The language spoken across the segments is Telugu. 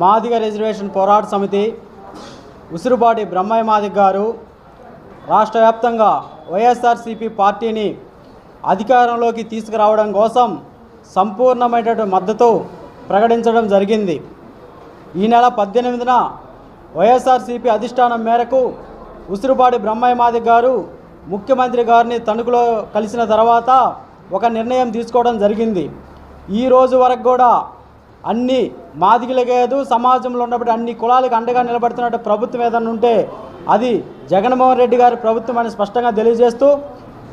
మాదిగ రిజర్వేషన్ పోరాట సమితి ఉసురుపాటి బ్రహ్మయ్య మాదిగ గారు రాష్ట్ర వ్యాప్తంగా వైఎస్ఆర్సీపీ పార్టీని అధికారంలోకి తీసుకురావడం కోసం సంపూర్ణమైనటువంటి మద్దతు ప్రకటించడం జరిగింది. ఈ నెల పద్దెనిమిదిన వైఎస్ఆర్సీపీ అధిష్టానం మేరకు ఉసురుపాటి బ్రహ్మయ్య మాదిగ గారు ముఖ్యమంత్రి గారిని తణుకులో కలిసిన తర్వాత ఒక నిర్ణయం తీసుకోవడం జరిగింది. ఈ రోజు వరకు కూడా అన్ని మాదిగలకేదు సమాజంలో ఉన్నప్పుడు అన్ని కులాలకు అండగా నిలబడుతున్నట్టు ప్రభుత్వం ఏదన్నా ఉంటే అది జగన్మోహన్ రెడ్డి గారి ప్రభుత్వం అని స్పష్టంగా తెలియజేస్తూ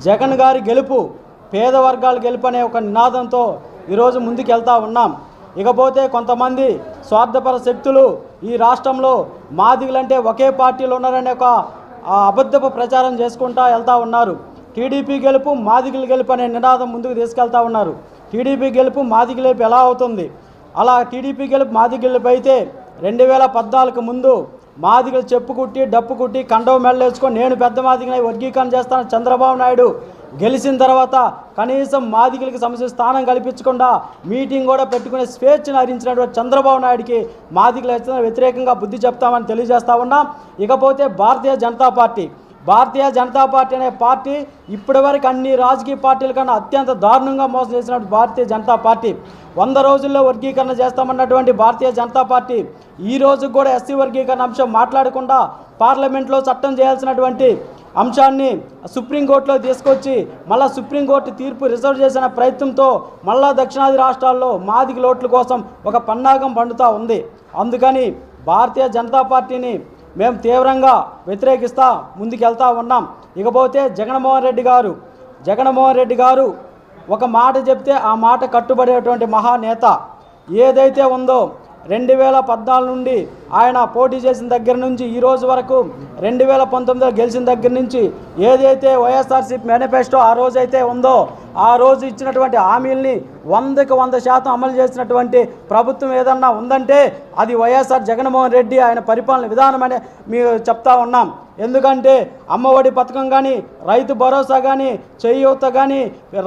జగన్ గారి గెలుపు పేద వర్గాల గెలుపు అనే ఒక నినాదంతో ఈరోజు ముందుకు వెళ్తూ ఉన్నాం. ఇకపోతే కొంతమంది స్వార్థపర శక్తులు ఈ రాష్ట్రంలో మాదిగలంటే ఒకే పార్టీలో ఉన్నారనే ఒక అబద్ధపు ప్రచారం చేసుకుంటా వెళ్తూ ఉన్నారు. టీడీపీ గెలుపు మాదిగల గెలుపు అనే నినాదం ముందుకు తీసుకెళ్తా ఉన్నారు. టీడీపీ గెలుపు మాదిగ గెలుపు ఎలా అవుతుంది? అలా టీడీపీ గెలుపు మాది గెలుపు అయితే రెండు వేల పద్నాలుగు ముందు మాదిగలు చెప్పు కుట్టి డప్పు కుట్టి కండవ మెడలేసుకొని నేను పెద్ద మాదిగనై వర్గీకరణ చేస్తాను. చంద్రబాబు నాయుడు గెలిచిన తర్వాత కనీసం మాదిగలకి సమస్య స్థానం కల్పించకుండా మీటింగ్ కూడా పెట్టుకునే స్వేచ్ఛను హరించినటువంటి చంద్రబాబు నాయుడికి మాదిగలు వ్యతిరేకంగా బుద్ధి చెప్తామని తెలియజేస్తా ఉన్నాం. ఇకపోతే భారతీయ జనతా పార్టీ భారతీయ జనతా పార్టీ అనే పార్టీ ఇప్పటివరకు అన్ని రాజకీయ పార్టీల కన్నా అత్యంత దారుణంగా మోసం చేసినటువంటి భారతీయ జనతా పార్టీ. వంద రోజుల్లో వర్గీకరణ చేస్తామన్నటువంటి భారతీయ జనతా పార్టీ ఈ రోజు కూడా ఎస్సీ వర్గీకరణ అంశం మాట్లాడకుండా పార్లమెంట్లో చట్టం చేయాల్సినటువంటి అంశాన్ని సుప్రీంకోర్టులో తీసుకొచ్చి మళ్ళా సుప్రీంకోర్టు తీర్పు రిజర్వ్ చేసిన ప్రయత్నంతో మళ్ళా దక్షిణాది రాష్ట్రాల్లో మాదిగ లోట్ల కోసం ఒక పన్నాగం పండుతూ ఉంది. అందుకని భారతీయ జనతా పార్టీని మేము తీవ్రంగా వ్యతిరేకిస్తా ముందుకెళ్తా ఉన్నాం. ఇకపోతే జగన్మోహన్ రెడ్డి గారు జగన్మోహన్ రెడ్డి గారు ఒక మాట చెప్తే ఆ మాట కట్టుబడేటువంటి మహానేత ఏదైతే ఉందో రెండు వేల పద్నాలుగు నుండి ఆయన పోటీ చేసిన దగ్గర నుంచి ఈ రోజు వరకు రెండు వేల పంతొమ్మిదిలో గెలిచిన దగ్గర నుంచి ఏదైతే వైఎస్ఆర్సీపీ మేనిఫెస్టో ఆ రోజైతే ఉందో ఆ రోజు ఇచ్చినటువంటి హామీల్ని వందకి వంద శాతం అమలు చేసినటువంటి ప్రభుత్వం ఏదన్నా ఉందంటే అది వైఎస్ఆర్ జగన్మోహన్ రెడ్డి ఆయన పరిపాలన విధానం అనే మేము చెప్తా ఉన్నాం. ఎందుకంటే అమ్మఒడి పథకం కానీ రైతు భరోసా కానీ చేయూత కానీ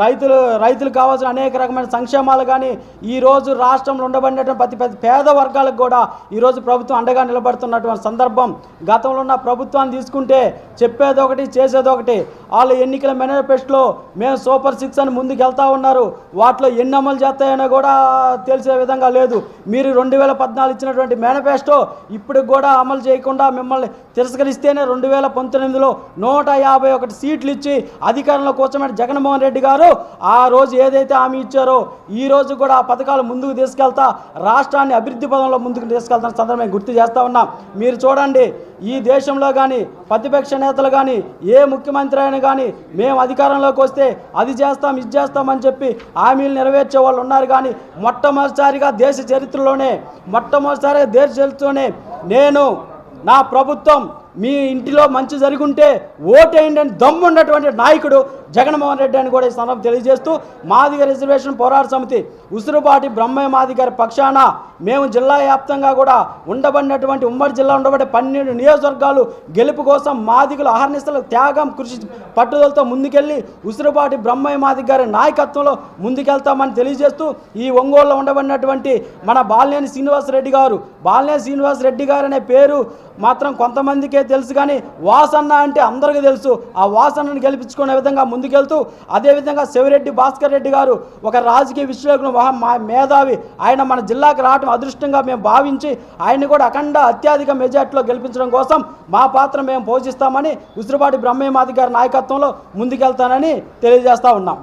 రైతులు రైతులు కావాల్సిన అనేక రకమైన సంక్షేమాలు కానీ ఈరోజు రాష్ట్రంలో ఉండబడినటువంటి ప్రతి ప్రతి పేద వర్గాలకు కూడా ఈరోజు ప్రభుత్వం అండగా నిలబడుతున్నటువంటి సందర్భం. గతంలో ఉన్న ప్రభుత్వాన్ని తీసుకుంటే చెప్పేది ఒకటి చేసేది ఒకటి. వాళ్ళ ఎన్నికల మేనిఫెస్టోలో మేము సూపర్ సిక్స్ అని ముందుకు వెళ్తా ఉన్నారు. వాటిలో ఎన్ని అమలు చేస్తాయని కూడా తెలిసే విధంగా లేదు. మీరు రెండు వేల పద్నాలుగు ఇచ్చినటువంటి మేనిఫెస్టో ఇప్పుడు కూడా అమలు చేయకుండా మిమ్మల్ని తిరస్కరిస్తేనే రెండు రెండు వేల పంతొమ్మిదిలో నూట యాభై ఒకటి సీట్లు ఇచ్చి అధికారంలో కూర్చోమని జగన్మోహన్ రెడ్డి గారు ఆ రోజు ఏదైతే హామీ ఇచ్చారో ఈ రోజు కూడా ఆ పథకాలు ముందుకు తీసుకెళ్తా రాష్ట్రాన్ని అభివృద్ధి పదంలో ముందుకు తీసుకెళ్తున్న సందర్భం గుర్తు చేస్తా ఉన్నాం. మీరు చూడండి ఈ దేశంలో కానీ ప్రతిపక్ష నేతలు కానీ ఏ ముఖ్యమంత్రి అయినా కానీ మేము అధికారంలోకి వస్తే అది చేస్తాం ఇది చేస్తామని చెప్పి హామీలు నెరవేర్చే వాళ్ళు ఉన్నారు కానీ మొట్టమొదటిసారిగా దేశ చరిత్రలోనే మొట్టమొదటిసారిగా దేశ చరిత్రలోనే నేను నా ప్రభుత్వం మీ ఇంటిలో మంచి జరుగుంటే ఓటేయండి అని దమ్మున్నటువంటి నాయకుడు జగన్మోహన్ రెడ్డి అని కూడా ఈ సందర్భం తెలియజేస్తూ మాదిగ రిజర్వేషన్ పోరాట సమితి ఉసురుపాటి బ్రహ్మయ్య మాది గారి పక్షాన మేము జిల్లా వ్యాప్తంగా కూడా ఉండబడినటువంటి ఉమ్మడి జిల్లా ఉండబడే పన్నెండు నియోజకవర్గాలు గెలుపు కోసం మాదిగులు అహర్నిశలు త్యాగం కృషి పట్టుదలతో ముందుకెళ్ళి ఉసురుపాటి బ్రహ్మయ్య మాది గారి నాయకత్వంలో ముందుకెళ్తామని తెలియజేస్తూ ఈ ఒంగోలులో ఉండబడినటువంటి మన బాలినేని శ్రీనివాసరెడ్డి గారు బాలినేని శ్రీనివాస్ రెడ్డి గారు అనే పేరు మాత్రం కొంతమందికి తెలుసు కానీ వాసన్న అంటే అందరికీ తెలుసు. ఆ వాసన్నను గెలిపించుకునే విధంగా ముందుకెళ్తూ అదేవిధంగా శివరెడ్డి భాస్కర్ రెడ్డి గారు ఒక రాజకీయ విశ్లేషకులు మహా మా మేధావి. ఆయన మన జిల్లాకు రావడం అదృష్టంగా మేము భావించి ఆయన్ని కూడా అఖండ అత్యధిక మెజార్టీలో గెలిపించడం కోసం మా పాత్ర మేము పోషిస్తామని ఉసిరిపాటి బ్రహ్మయ్య మాది గారి నాయకత్వంలో ముందుకెళ్తానని తెలియజేస్తా ఉన్నాం.